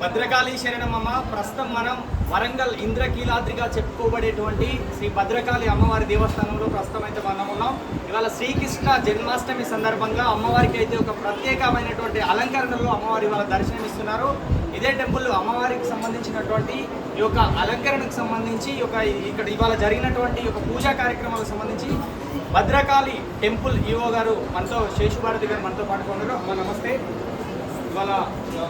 భద్రకాళి శరణమమ్మ ప్రస్తుతం మనం వరంగల్ ఇంద్రకీలాద్రిగా చెప్పుకోబడేటువంటి శ్రీ భద్రకాళి అమ్మవారి దేవస్థానంలో ప్రస్తుతం అయితే మనం ఉన్నాం. ఇవాళ శ్రీకృష్ణ జన్మాష్టమి సందర్భంగా అమ్మవారికి అయితే ఒక ప్రత్యేకమైనటువంటి అలంకరణలో అమ్మవారి ఇవాళ దర్శనమిస్తున్నారు. ఇదే టెంపుల్ అమ్మవారికి సంబంధించినటువంటి ఈ యొక్క అలంకరణకు సంబంధించి ఒక ఇక్కడ ఇవాళ జరిగినటువంటి ఒక పూజా కార్యక్రమాలకు సంబంధించి భద్రకాళి టెంపుల్ ఈవో గారు మనతో శేషుభారతి గారు మనతో పాటు ఉన్నారు. అమ్మ నమస్తే. ఇవాళ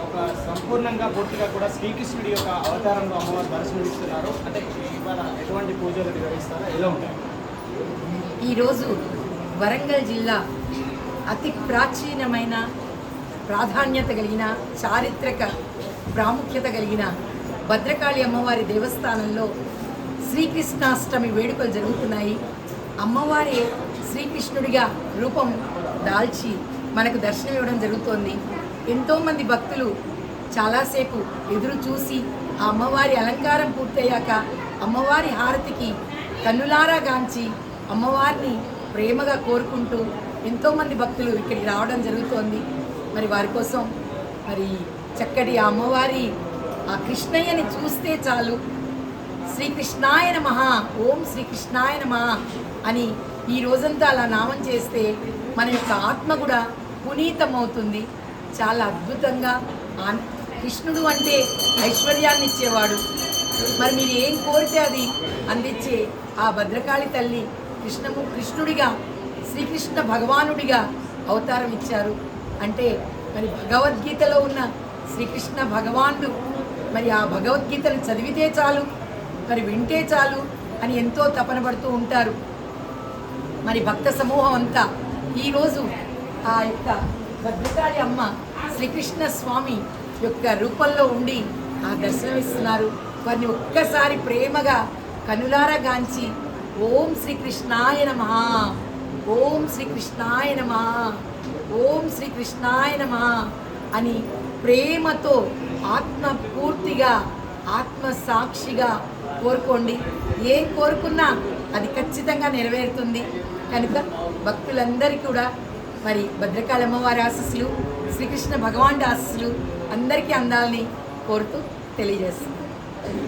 ఒక సంపూర్ణంగా పూర్తిగా కూడా శ్రీకృష్ణుడి యొక్క అవతారంలో అమ్మవారు దర్శనమిస్తున్నారు అంటే ఇవాళ ఎటువంటి పూజలు నిర్వహిస్తారో ఎలా ఉంటాయి? ఈరోజు వరంగల్ జిల్లా అతి ప్రాచీనమైన ప్రాధాన్యత కలిగిన చారిత్రక ప్రాముఖ్యత కలిగిన భద్రకాళి అమ్మవారి దేవస్థానంలో శ్రీకృష్ణాష్టమి వేడుకలు జరుగుతున్నాయి. అమ్మవారి శ్రీకృష్ణుడిగా రూపం దాల్చి మనకు దర్శనం ఇవ్వడం జరుగుతోంది. ఎంతోమంది భక్తులు చాలాసేపు ఎదురు చూసి ఆ అమ్మవారి అలంకారం పూర్తయ్యాక అమ్మవారి హారతికి కన్నులారా గాంచి అమ్మవారిని ప్రేమగా కోరుకుంటూ ఎంతోమంది భక్తులు ఇక్కడికి రావడం జరుగుతోంది. మరి వారి కోసం మరి చక్కటి ఆ అమ్మవారి ఆ కృష్ణయ్యని చూస్తే చాలు. శ్రీకృష్ణాయ నమ ఓం శ్రీకృష్ణాయ నమ అని ఈ రోజంతా అలా నామం చేస్తే మన యొక్క ఆత్మ కూడా పునీతమవుతుంది. చాలా అద్భుతంగా ఆన్- కృష్ణుడు అంటే ఐశ్వర్యాన్ని ఇచ్చేవాడు మరి మీరు ఏం కోరితే అది అందించే ఆ భద్రకాళి తల్లి కృష్ణము కృష్ణుడిగా శ్రీకృష్ణ భగవానుడిగా అవతారం ఇచ్చారు. అంటే మరి భగవద్గీతలో ఉన్న శ్రీకృష్ణ భగవానుడు మరి ఆ భగవద్గీతను చదివితే చాలు మరి వింటే చాలు అని ఎంతో తపన పడుతూ ఉంటారు. మరి భక్త సమూహం అంతా ఈరోజు ఆ యొక్క భద్రకాళి అమ్మ శ్రీకృష్ణ స్వామి యొక్క రూపంలో ఉండి ఆ దర్శనమిస్తున్నారు. వారిని ఒక్కసారి ప్రేమగా కనులారా గాంచి ఓం శ్రీకృష్ణాయ నమ ఓం శ్రీకృష్ణాయ నమ ఓం శ్రీకృష్ణాయ నమ అని ప్రేమతో ఆత్మ పూర్తిగా ఆత్మ సాక్షిగా కోరుకోండి. ఏం కోరుకున్నా అది ఖచ్చితంగా నెరవేరుతుంది. కనుక భక్తులందరికీ కూడా మరి భద్రకాళి అమ్మవారి ఆశస్సులు శ్రీకృష్ణ భగవానుడి ఆశస్సులు అందరికీ అందాలని కోరుతూ తెలియజేస్తుంది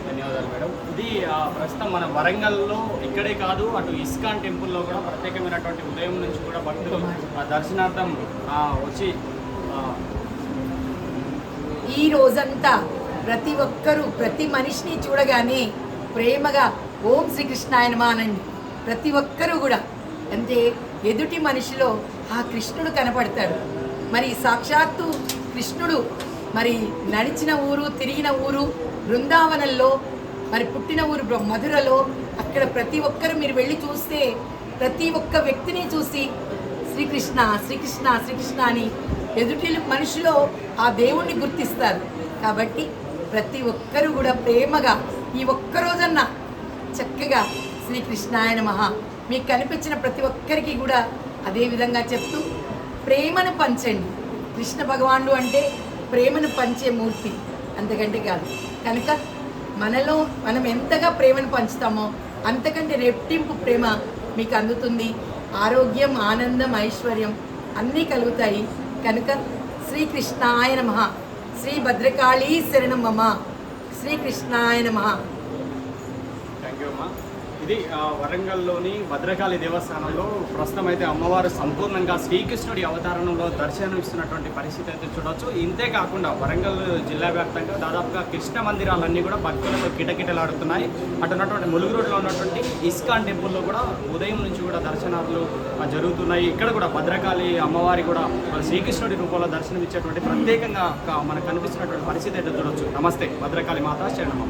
ధన్యవాదాలు మేడం. ఇది ప్రస్తుతం మన వరంగల్లో ఇక్కడే కాదు అటు ఇస్కాన్ టెంపుల్లో కూడా ప్రత్యేకమైనటువంటి ఉదయం నుంచి కూడా భక్తులు ఆ దర్శనార్థం వచ్చి ఈ రోజంతా ప్రతి ఒక్కరూ ప్రతి మనిషిని చూడగానే ప్రేమగా ఓం శ్రీకృష్ణాయ నమః అనండి. ప్రతి ఒక్కరూ కూడా. అంటే ఎదుటి మనిషిలో ఆ కృష్ణుడు కనపడతాడు. మరి సాక్షాత్తు కృష్ణుడు మరి నడిచిన ఊరు తిరిగిన ఊరు బృందావనంలో మరి పుట్టిన ఊరు మధురలో అక్కడ ప్రతి ఒక్కరు మీరు వెళ్ళి చూస్తే ప్రతి ఒక్క వ్యక్తిని చూసి శ్రీకృష్ణ శ్రీకృష్ణ శ్రీకృష్ణ అని ఎదుటి మనిషిలో ఆ దేవుణ్ణి గుర్తిస్తారు. కాబట్టి ప్రతి ఒక్కరూ కూడా ప్రేమగా ఈ ఒక్క రోజన్నా చక్కగా శ్రీకృష్ణాయన మహా మీకు కనిపించిన ప్రతి ఒక్కరికి కూడా అదే విధంగా చెప్తూ ప్రేమను పంచండి. కృష్ణ భగవానుడు అంటే ప్రేమను పంచే మూర్తి అంతకంటే కాదు. కనుక మనలో మనం ఎంతగా ప్రేమను పంచుతామో అంతకంటే రెట్టింపు ప్రేమ మీకు అందుతుంది. ఆరోగ్యం ఆనందం ఐశ్వర్యం అన్నీ కలుగుతాయి. కనుక శ్రీకృష్ణాయ నమ. శ్రీ భద్రకాళీ శరణం మమ శ్రీకృష్ణాయ నమ. థ్యాంక్ యూ అమ్మా. ఇది వరంగల్లోని భద్రకాళి దేవస్థానంలో ప్రస్తుతం అయితే అమ్మవారు సంపూర్ణంగా శ్రీకృష్ణుడి అవతారణంలో దర్శనం ఇస్తున్నటువంటి పరిస్థితి అయితే చూడవచ్చు ఇంతే కాకుండా వరంగల్ జిల్లా వ్యాప్తంగా దాదాపుగా కృష్ణ మందిరాలన్నీ కూడా భక్తులతో కిటకిటలాడుతున్నాయి. అటు ఉన్నటువంటి ములుగు రోడ్లో ఉన్నటువంటి ఇస్కాన్ టెంపుల్లో కూడా ఉదయం నుంచి కూడా దర్శనాలు జరుగుతున్నాయి. ఇక్కడ కూడా భద్రకాళి అమ్మవారి కూడా శ్రీకృష్ణుడి రూపంలో దర్శనం ఇచ్చేటువంటి ప్రత్యేకంగా ఒక మనకు కనిపిస్తున్నటువంటి పరిస్థితి అయితే చూడవచ్చు నమస్తే భద్రకాళి మాత శరణమ్మ.